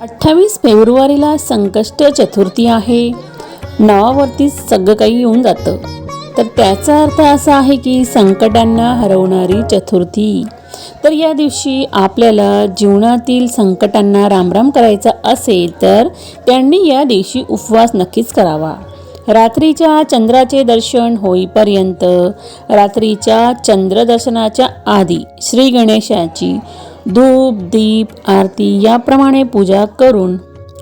अठ्ठावीस फेब्रुवारीला संकष्ट चतुर्थी आहे. नावावरतीच सगळं काही येऊन जातं. तर त्याचा अर्थ असा आहे की संकटांना हरवणारी चतुर्थी. तर या दिवशी आपल्याला जीवनातील संकटांना रामराम करायचा असेल तर त्यांनी या दिवशी उपवास नक्कीच करावा. रात्रीच्या चंद्राचे दर्शन होईपर्यंत रात्रीच्या चंद्रदर्शनाच्या आधी श्री गणेशाची धूप दीप आरती याप्रमाणे पूजा करून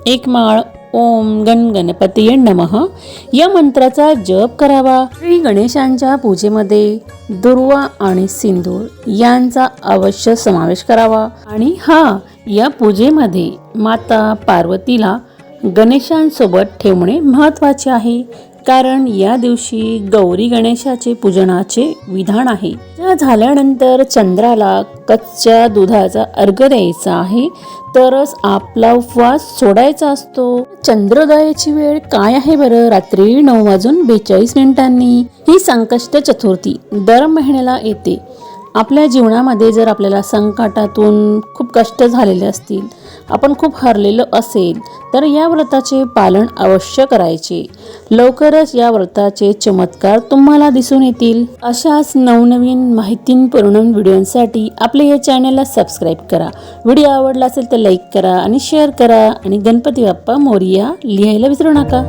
एक माळ ओम गण गणपती नमः. या मंत्राचा जप करावा. श्री गणेशांच्या पूजेमध्ये दुर्वा आणि सिंदूर यांचा अवश्य समावेश करावा. आणि हा या पूजेमध्ये माता पार्वतीला गणेशांसोबत ठेवणे महत्त्वाचे आहे. कारण या दिवशी गौरी गणेशाचे पूजनाचे विधान आहे. पूजा झाल्यानंतर चंद्राला कच्च्या दुधाचा अर्घ द्यायचा आहे तरच आपला उपवास सोडायचा असतो. चंद्रोदयाची वेळ काय आहे बरं? रात्री नऊ वाजून बेचाळीस मिनिटांनी. ही संकष्ट चतुर्थी दर महिन्याला येते. आपल्या जीवनामध्ये जर आपल्याला संकटातून खूप कष्ट झालेले असतील आपण खूप हरलेलो असेल तर या व्रताचे पालन अवश्य करायचे. लवकरच या व्रताचे चमत्कार तुम्हाला दिसून येतील. अशाच नवनवीन माहितीपूर्ण व्हिडिओंसाठी आपले या चॅनलला सबस्क्राईब करा. व्हिडिओ आवडला असेल तर लाईक करा आणि शेअर करा. आणि गणपती बाप्पा मोरिया लिहायला विसरू नका.